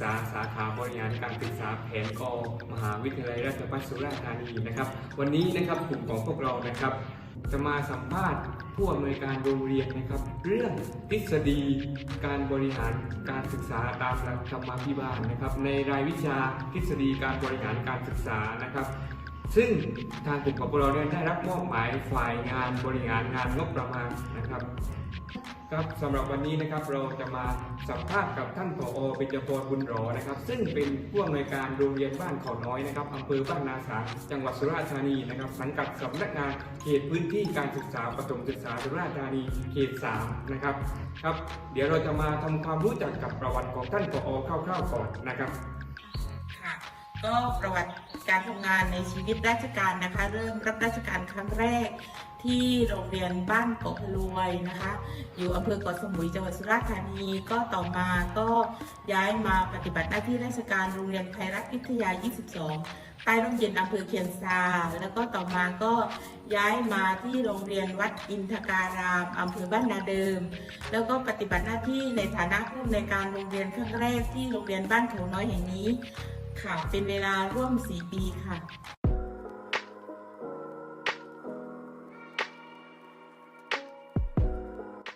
ษาสาขาบริหารการศึกษาแผนกมหาวิทยาลัยราชภัฏสุราษฎร์ธานีนะครับ วันนี้นะครับกลุ่มของพวกเรานะครับ จะมาสัมภาษณ์ผู้อำนวยการโรงเรียนนะครับ เรื่องทฤษฎีการบริหารการศึกษาตามหลักธรรมาภิบาลนะครับ ในรายวิชาทฤษฎีการบริหารการศึกษานะครับซึ่งทางกลุ่มของพวกเราได้รับมอบหมายฝ่ายงานบริหารงานงบประมาณนะครับ ครับสำหรับวันนี้นะครับเราจะมาสัมภาษณ์กับท่านผอเบญจพรบุญรอนะครับ ซึ่งเป็นผู้อำนวยการโรงเรียนบ้านเขาน้อยนะครับอำเภอบ้านนาสาจังหวัดสุราษฎร์ธานีนะครับ สังกัดสำนักงานเขตพื้นที่การศึกษาประถมศึกษาสุราษฎร์ธานีเขต3นะครับครับ เดี๋ยวเราจะมาทำความรู้จักกับประวัติของท่านผอคร่าวๆก่อนนะครับค่ะก็ประวัติการทำงานในชีวิตราชการนะคะ เริ่มรับราชการครั้งแรก ที่โรงเรียนบ้านเกาะพลวยนะคะ อยู่อำเภอเกาะสมุยจังหวัดสุราษฎร์ธานีก็ต่อมาก็ย้ายมาปฏิบัติหน้าที่ราชการโรงเรียนไทยรัฐวิทยา 22 ใต้ร่มเย็นอำเภอเคียนซา แล้วก็ต่อมาก็ย้ายมาที่โรงเรียนวัดอินทการามอำเภอบ้านนาเดิม แล้วก็ปฏิบัติหน้าที่ในฐานะผู้อำนการโรงเรียนครั้งแรกที่โรงเรียนบ้านเขาน้อยแห่งนี้ค่ะเป็นเวลาร่วม 4 ปีค่ะ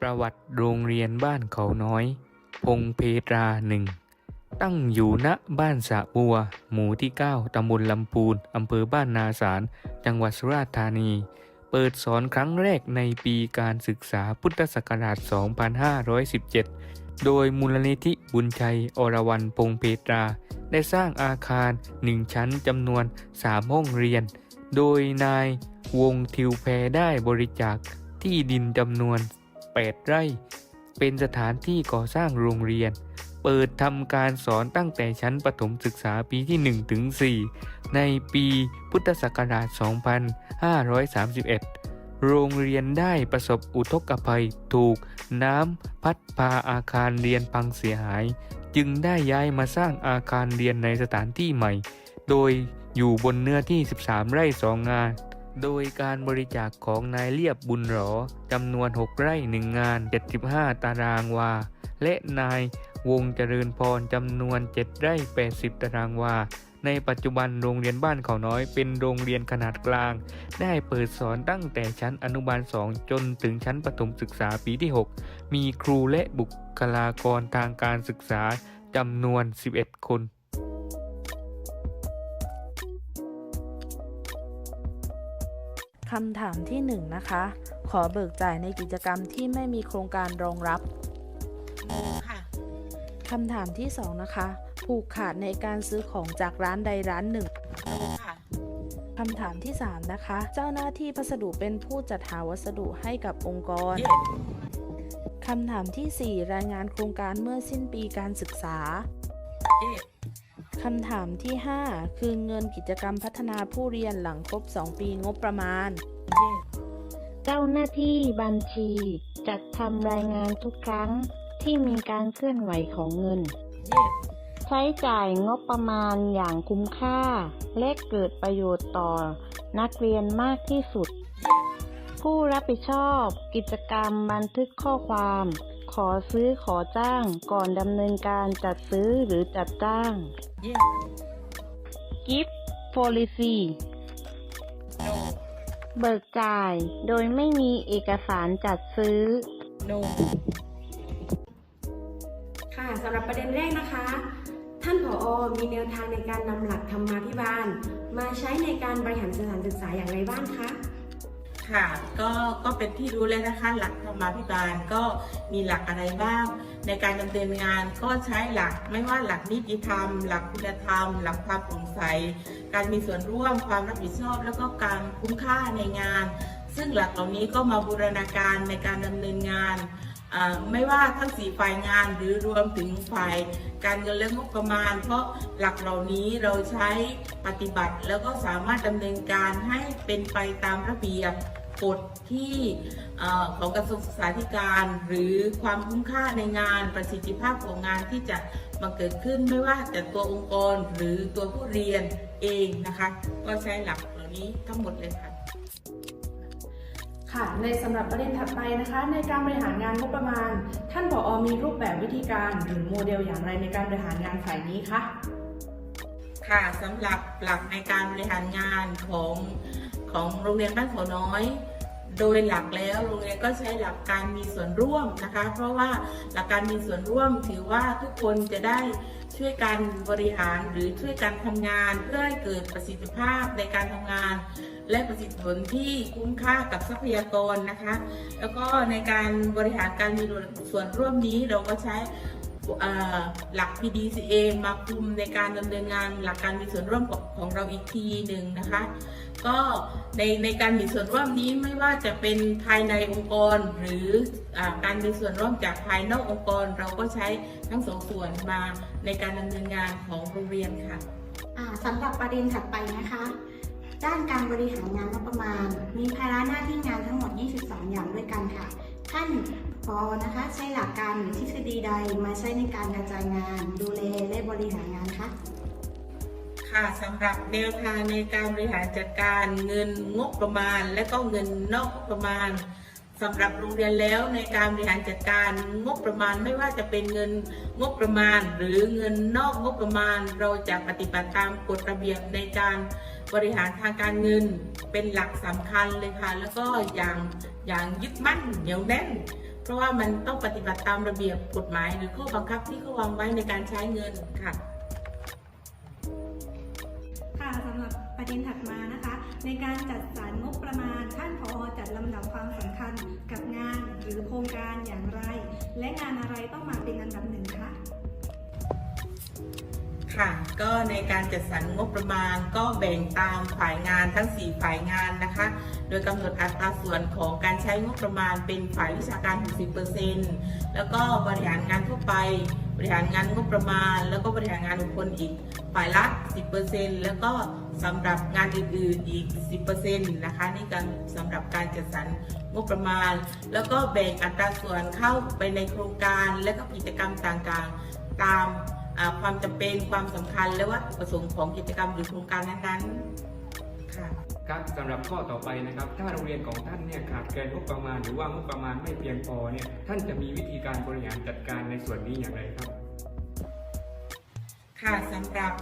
ประวัติโรงเรียนบ้านเขาน้อย พงเพตราหนึ่ง ตั้งอยู่ณบ้านสะบัว หมู่ที่ 9 ตำบลลำพูน อำเภอบ้านนาสาร จังหวัดสุราษฎร์ธานี เปิดสอนครั้งแรกในปีการศึกษาพุทธศักราช 2517 โดยมูลนิธิบุญชัย อรวรรณพงเพตรา ได้สร้างอาคาร 1 ชั้นจำนวน 3 ห้องเรียน โดยนายวงทิวแพรได้บริจาคที่ดินจำนวน 8 ไร่ เป็นสถานที่ก่อสร้างโรงเรียน เปิดทำการสอนตั้งแต่ชั้นประถมศึกษาปีที่ 1 ถึง 4 ในปีพุทธศักราช 2531 โรงเรียนได้ประสบอุทกภัยถูกน้ำพัดพาอาคารเรียนพังเสียหาย จึงได้ย้ายมาสร้างอาคารเรียนในสถานที่ใหม่ โดยอยู่บนเนื้อที่ 13 ไร่สองงาน โดยการบริจาคของนายเลียบบุญหรอจำนวน 6 ไร่หนึ่งงาน 75 ตารางวา และนายวงเจริญพรจำนวน 7 ไร่ 80 ตารางวา ในปัจจุบันโรงเรียนบ้านเขาน้อยเป็นโรงเรียนขนาดกลาง ได้เปิดสอนตั้งแต่ชั้นอนุบาล 2 จนถึงชั้นประถมศึกษาปีที่ 6 มีครูและบุคลากรทางการศึกษาจำนวน 11 คน คำถามที่1นงนะคะ ขอเบิกจ่ายในกิจกรรมที่ไม่มีโครงการรองรับค่ะคำถามที่ 2 นะคะ ผูกขาดในการซื้อของจากร้านใดร้านหนึ่งค่ะคำถามที่ 3 นะคะ เจ้าหน้าที่พัสดุเป็นผู้จัดหาวัสดุให้กับองค์กรเย่คำถามทีสี่ 4 รายงานโครงการเมื่อสิ้นปีการศึกษาเย่ คำถามที่ 5 คือเงินกิจกรรมพัฒนาผู้เรียนหลังครบ 2 ปีงบประมาณ เจ้าหน้าที่บัญชี จัดทำรายงานทุกครั้งที่มีการเคลื่อนไหวของเงิน ใช้จ่ายงบประมาณอย่างคุ้มค่า และเกิดประโยชน์ต่อนักเรียนมากที่สุด ผู้รับผิดชอบ กิจกรรมบันทึกข้อความ ขอซื้อขอจ้างก่อนดำเนินการจัดซื้อหรือจัดจ้างเย่ Gift Policy โนเบิกจ่ายโดยไม่มีเอกสารจัดซื้อโนค่ะสำหรับประเด็นแรกนะคะ ท่านผอมีแนวทางในการนำหลักธรรมาภิบาล มาใช้ในการบริหารสถานศึกษาอย่างไรบ้างคะ ค่ะก็ก็เป็นที่รู้แล้วนะคะหลักธรรมาภิบาลก็มีหลักอะไรบ้าง ในการดำเนินงานก็ใช้หลักไม่ว่าหลักนิติธรรม หลักคุณธรรม หลักความโปร่งใส การมีส่วนร่วมความรับผิดชอบ แล้วก็การคุ้มค่าในงาน ซึ่งหลักเหล่านี้ก็มาบูรณาการในการดำเนินงานไม่ว่าทั้งสี่ฝ่ายงานหรือรวมถึงฝ่ายการเงินและงบประมาณ เพราะหลักเหล่านี้เราใช้ปฏิบัติแล้วก็สามารถดำเนินการให้เป็นไปตามระเบียบ กฎที่ของกระทรวงศึกษาธิการ หรือความคุ้มค่าในงานประสิทธิภาพของงานที่จะมาเกิดขึ้นไม่ว่าแต่ตัวองค์กรหรือตัวผู้เรียนเองนะคะ ก็ใช้หลักเหล่านี้ทั้งหมดเลยค่ะค่ะในสำหรับประเด็นถัดไปนะคะ ในการบริหารงานงบประมาณ ท่านผอมีรูปแบบวิธีการหรือโมเดลอย่างไรในการบริหารงานฝ่ายนี้คะค่ะสำหรับหลักในการบริหารงานของ ของโรงเรียนบ้านเขาน้อย โดยหลักแล้วโรงเรียนก็ใช้หลักการมีส่วนร่วมนะคะ เพราะว่าหลักการมีส่วนร่วมถือว่าทุกคนจะได้ช่วยกันบริหารหรือช่วยกันทำงาน เพื่อให้เกิดประสิทธิภาพในการทำงาน และประสิทธิผลที่คุ้มค่ากับทรัพยากรนะคะ แล้วก็ในการบริหารการมีส่วนร่วมนี้เราก็ใช้หลัก PDCA มาคุมในการดำเนินงานหลักการมีส่วนร่วมของเราอีกทีหนึ่งนะคะ ก็ ในในการมีส่วนร่วมนี้ไม่ว่าจะเป็นภายในองค์กร หรืออการมีส่วนร่วมจากภายนอกองค์กร เราก็ใช้ทั้งสองส่วนมาในการดำเนินงานของโรงเรียนค่ะอ่าสำหรับประเด็นถัดไปนะคะ ด้านการบริหารงานงบประมาณ มีภาระหน้าที่งานทั้งหมด 22 อย่างด้วยกันค่ะ ท่านพอนะคะใช้หลักการหรือทฤษฎีใดมาใช้ในการกระจายงาน ดูแลและบริหารงานคะ ค่ะสำหรับแนวทางในการบริหารจัดการเงินงบประมาณ และก็เงินนอกงบประมาณสำหรับโรงเรียนแล้วในการบริหารจัดการงบประมาณไม่ว่าจะเป็นเงินงบประมาณ หรือเงินนอกงบประมาณ เราจะปฏิบัติตามกฎระเบียบในการบริหารทางการเงินเป็นหลักสำคัญเลยค่ะ แล้วก็อย่างอย่างยึดมั่นเหนียวแน่น เพราะว่ามันต้องปฏิบัติตามระเบียบกฎหมาย หรือข้อบังคับที่เขาวางไว้ในการใช้เงินค่ะค่ะ ประเด็นถัดมานะคะ ในการจัดสรรงบประมาณท่านผอจัดลำดับความสำคัญกับงานหรือโครงการอย่างไร และงานอะไรต้องมาเป็นอันดับหนึ่งคะค่ะ ก็ในการจัดสรรงบประมาณก็แบ่งตามฝ่ายงานทั้ง 4 ฝ่ายงานนะคะ โดยกำหนดอัตราส่วนของการใช้งบประมาณเป็นฝ่ายวิชาการ 60%แล้วก็บริหารงานทั่วไป ริหารงานงบประมาณ แล้วก็บริหารงานบุคคลอีกฝ่ายละ 10%แล้วก็สำหรับงานอื่นๆอีก 10%นะคะนี่การสำหรับการจัดสรรงบประมาณ แล้วก็แบ่งอัตราส่วนเข้าไปในโครงการ และก็กิจกรรมต่างๆ ตามอ่าความจำเป็นความสำคัญและวัตถุประสงค์ของกิจกรรมหรือโครงการนั้นๆค่ะ ครับสำหรับข้อต่อไปนะครับ ถ้าโรงเรียนของท่านเนี่ยขาดแคลนงบประมาณ หรือว่างบประมาณไม่เพียงพอเนี่ยท่านจะมีวิธีการบริหารจัดการในส่วนนี้อย่างไรครับ ค่ะสำหรับ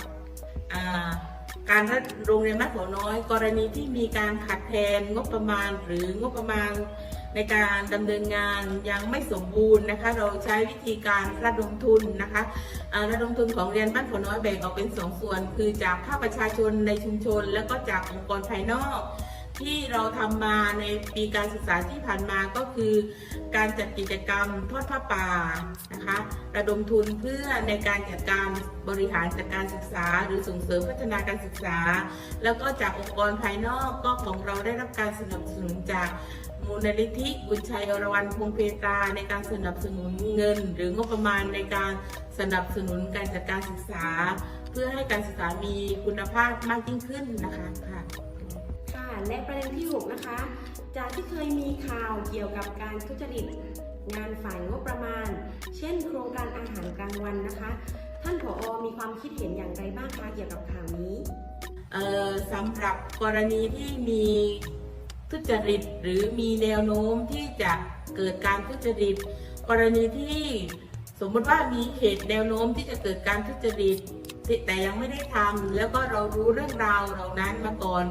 การโรงเรียนมัธยมน้อย กรณีที่มีการขาดแคลนงบประมาณ หรืองบประมาณ ในการดำเนินงานยังไม่สมบูรณ์นะคะ เราใช้วิธีการระดมทุนนะคะระดมทุนของเรียนบ้านเขาน้อยแบ่งออกเป็นสองส่วน คือจากภาคประชาชนในชุมชน แล้วก็จากองค์กรภายนอกที่เราทำมาในปีการศึกษาที่ผ่านมาก็คือการจัดกิจกรรมทอดผ้าป่านะคะ ระดมทุนเพื่อในการจัดการบริหารจัดการศึกษา หรือส่งเสริมพัฒนาการศึกษา แล้วก็จากองค์กรภายนอกก็ของเราได้รับการสนับสนุนจาก มูลนิธิบุญชัยอรวรรณพงษ์เพตาในการสนับสนุนเงิน หรืองบประมาณในการสนับสนุนการจัดการศึกษา เพื่อให้การศึกษามีคุณภาพมากยิ่งขึ้นนะคะค่ะค่ะและประเด็นที่ 6 นะคะ จากที่เคยมีข่าวเกี่ยวกับการทุจริตงานฝ่ายงบประมาณ เช่น โครงการอาหารกลางวันนะคะ ท่านผอมีความคิดเห็นอย่างไรบ้างคะเกี่ยวกับข่าวนี้สำหรับกรณีที่มี ทุจริต หรือมีแนวโน้มที่จะเกิดการทุจริต กรณีที่สมมติว่ามีเหตุแนวโน้มที่จะเกิดการทุจริตที่แต่ยังไม่ได้ทำแล้วก็เรารู้เรื่องราวเหล่านั้นมาก่อน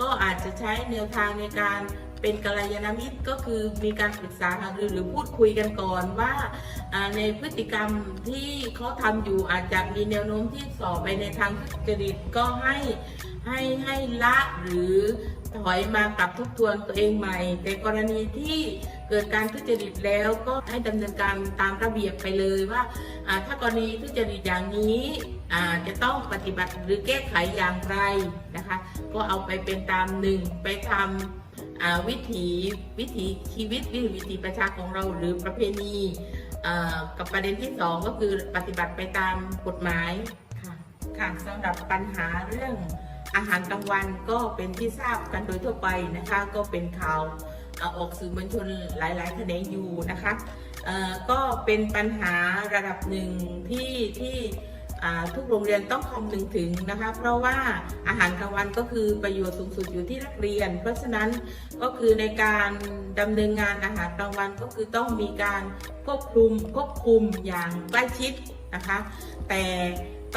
ก็อาจจะใช้แนวทางในการเป็นกัลยาณมิตรก็คือมีการปรึกษาหารือหรือพูดคุยกันก่อนว่าในพฤติกรรมที่เขาทำอยู่อาจจะมีแนวโน้มที่สอบไปในทางทุจริตก็ให้ให้ให้ละหรือ ถอยมากลับทบทวนตัวเองใหม่ แต่กรณีที่เกิดการทุจริตแล้วก็ให้ดำเนินการตามระเบียบไปเลยว่าถ้ากรณีทุจริตอย่างนี้จะต้องปฏิบัติหรือแก้ไขอย่างไรนะคะ ก็เอาไปเป็นตามหนึ่งไปทำวิถีวิถีชีวิตหรือวิถีประชาของเราหรือประเพณีกับประเด็นที่สองก็คือปฏิบัติไปตามกฎหมายค่ะค่ะสำหรับปัญหาเรื่อง อาหารกลางวันก็เป็นที่ทราบกันโดยทั่วไปนะคะ ก็เป็นข่าวออกสื่อมวลชนหลายๆแขนงอยู่นะคะก็เป็นปัญหาระดับหนึ่งที่ที่ทุกโรงเรียนต้องคำนึงถึงนะคะ เพราะว่าอาหารกลางวันก็คือประโยชน์สูงสุดอยู่ที่นักเรียน เพราะฉะนั้นก็คือในการดำเนินงานอาหารกลางวันก็คือต้องมีการควบคุมควบคุมอย่างใกล้ชิดนะคะ แต่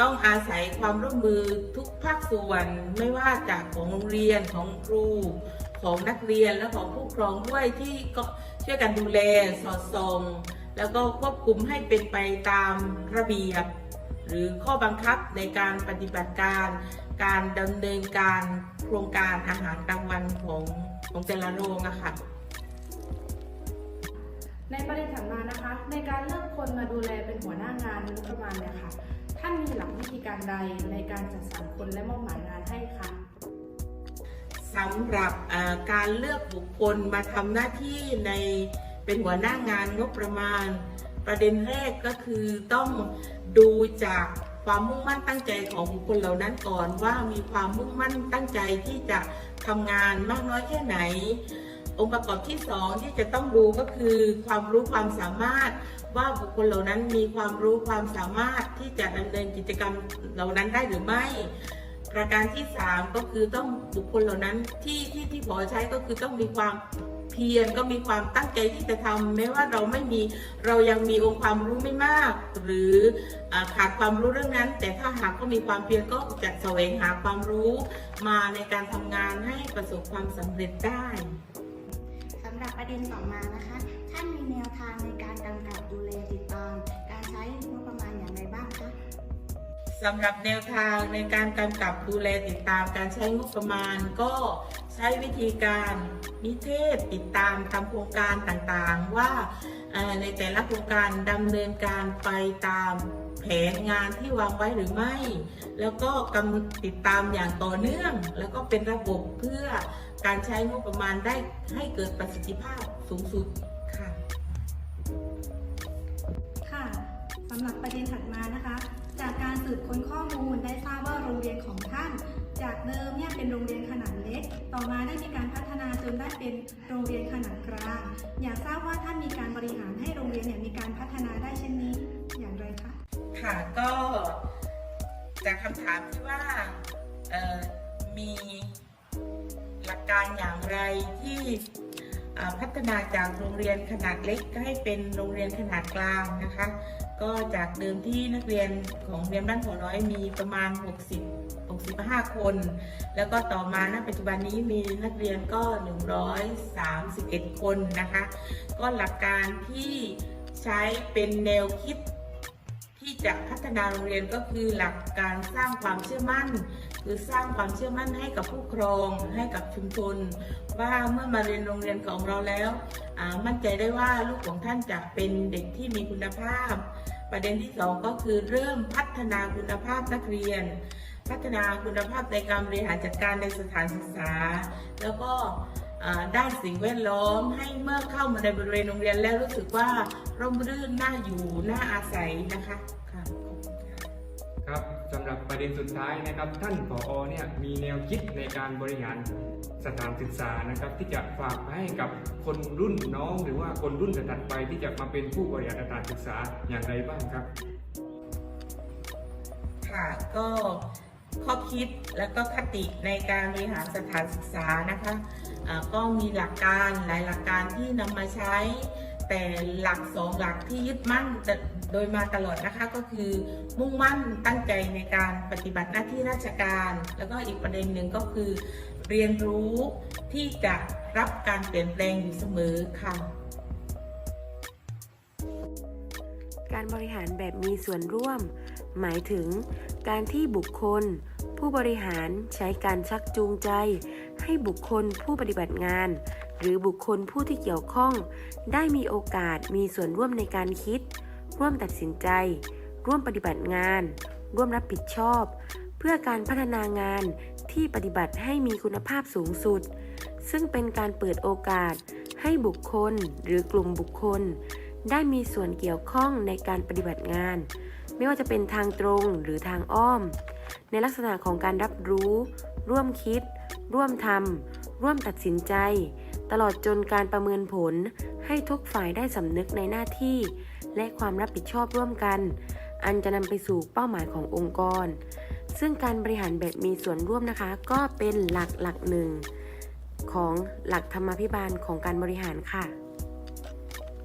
ต้องอาศัยความร่วมมือทุกภาคส่วนไม่ว่าจากของโรงเรียนของครูของนักเรียนและของผู้ปกครองด้วยที่ก็ช่วยกันดูแลสอดส่องแล้วก็ควบคุมให้เป็นไปตามระเบียบ หรือข้อบังคับในการปฏิบัติการ การดำเนินการโครงการอาหารกลางวันของของแต่ละโรงอะค่ะในประเด็นถัดมานะคะ ในการเลือกคนมาดูแลเป็นหัวหน้างานงบประมาณเนี่ยค่ะ ท่านมีหลักวิธีการใดในการจัดสรรคนและมอบหมายงานให้คะสำหรับการเลือกบุคคลมาทำหน้าที่ในเป็นหัวหน้างานงบประมาณ ประเด็นแรกก็คือต้องดูจากความมุ่งมั่นตั้งใจของบุคคลเหล่านั้นก่อนว่ามีความมุ่งมั่นตั้งใจที่จะทำงานมากน้อยแค่ไหน องค์ประกอบที่สองที่จะต้องดูก็คือความรู้ความสามารถ ว่าบุคคลเหล่านั้นมีความรู้ความสามารถที่จะดำเนินกิจกรรมเหล่านั้นได้หรือไม่ ประการที่ 3 ก็คือต้องบุคคลเหล่านั้นที่ที่ที่พอใช้ก็คือต้องมีความเพียรก็มีความตั้งใจที่จะทำแม้ว่าเราไม่มีเรายังมีองค์ความรู้ไม่มาก หรือขาดความรู้เรื่องนั้น แต่ถ้าหากก็มีความเพียรก็จะแสวงหาความรู้มาในการทำงานให้ประสบความสำเร็จได้สำหรับประเด็นต่อมานะคะท่านมีแนวทางใน การกำกับดูแลติดตาม การใช้งบประมาณอย่างไรบ้างคะสำหรับแนวทางในการกำกับดูแลติดตามการใช้งบประมาณ ก็ใช้วิธีการนิเทศติดตามตามโครงการต่างๆ ว่าในแต่ละโครงการดำเนินการไปตามแผนงานที่วางไว้หรือไม่ แล้วก็กำติดตามอย่างต่อเนื่อง แล้วก็เป็นระบบเพื่อการใช้งบประมาณได้ให้เกิดประสิทธิภาพสูงสุด สำหรับประเด็นถัดมานะคะ จากการสืบค้นข้อมูลได้ทราบว่าโรงเรียนของท่าน จากเดิมเนี่ยเป็นโรงเรียนขนาดเล็ก ต่อมาได้มีการพัฒนาจนได้เป็นโรงเรียนขนาดกลาง อยากทราบว่าท่านมีการบริหารให้โรงเรียนเนี่ยมีการพัฒนาได้เช่นนี้อย่างไรคะค่ะก็จากคำถามที่ว่ามีหลักการอย่างไรที่พัฒนาจากโรงเรียนขนาดเล็กให้เป็นโรงเรียนขนาดกลางนะคะ ก็จากเดิมที่นักเรียนของเรียนบ้านหัวน้อยมีประมาณ 60 65 คน แล้วก็ต่อมาณปัจจุบันนี้มีนักเรียนก็ 131 คนนะคะ ก็หลักการที่ใช้เป็นแนวคิดที่จะพัฒนาโรงเรียนก็คือหลักการสร้างความเชื่อมั่น คือสร้างความเชื่อมั่นให้กับผู้ครองให้กับชุมชน ว่าเมื่อมาเรียนโรงเรียนของเราแล้ว มั่นใจได้ว่าลูกของท่านจะเป็นเด็กที่มีคุณภาพ ประเด็นที่สองก็คือเริ่มพัฒนาคุณภาพนักเรียน พัฒนาคุณภาพในการบริหารจัดการในสถานศึกษา แล้วก็ด้านสิ่งแวดล้อมให้เมื่อเข้ามาในบริเวณโรงเรียนแล้วรู้สึกว่าร่มรื่นน่าอยู่น่าอาศัยนะคะค่ะขอบคุณค่ะครับ สำหรับประเด็นสุดท้ายนะครับ ท่านผอเนี่ยมีแนวคิดในการบริหารสถานศึกษานะครับ ที่จะฝากให้กับคนรุ่นน้อง หรือว่าคนรุ่นถัดไปที่จะมาเป็นผู้บริหารสถานศึกษาอย่างไรบ้างครับ ค่ะก็ข้อคิดและก็คติในการบริหารสถานศึกษานะคะอ่าก็มีหลักการหลายหลักการที่นำมาใช้ แต่หลักสองหลักที่ยึดมั่น ดยมาตลอดนะคะก็คือมุ่งมั่นตั้งใจในการปฏิบัติหน้าที่ราชการ แล้วก็อีกประเด็นหนึ่งก็คือ เรียนรู้ที่จะรับการเปลี่ยนแปลงอยู่เสมอค่ะการบริหารแบบมีส่วนร่วม หมายถึง การที่บุคคล ผู้บริหารใช้การชักจูงใจ ให้บุคคลผู้ปฏิบัติงาน หรือบุคคลผู้ที่เกี่ยวข้อง ได้มีโอกาสมีส่วนร่วมในการคิด ร่วมตัดสินใจ ร่วมปฏิบัติงาน ร่วมรับผิดชอบ เพื่อการพัฒนางานที่ปฏิบัติให้มีคุณภาพสูงสุด ซึ่งเป็นการเปิดโอกาสให้บุคคลหรือกลุ่มบุคคล ได้มีส่วนเกี่ยวข้องในการปฏิบัติงาน ไม่ว่าจะเป็นทางตรงหรือทางอ้อม ในลักษณะของการรับรู้ ร่วมคิด ร่วมทำร่วมตัดสินใจ ตลอดจนการประเมินผลให้ทุกฝ่ายได้สำนึกในหน้าที่ และความรับผิดชอบร่วมกัน อันจะนำไปสู่เป้าหมายขององค์กร ซึ่งการบริหารแบบมีส่วนร่วมนะคะ ก็เป็นหลักหลักหนึ่ง ของหลักธรรมาภิบาลของการบริหารค่ะ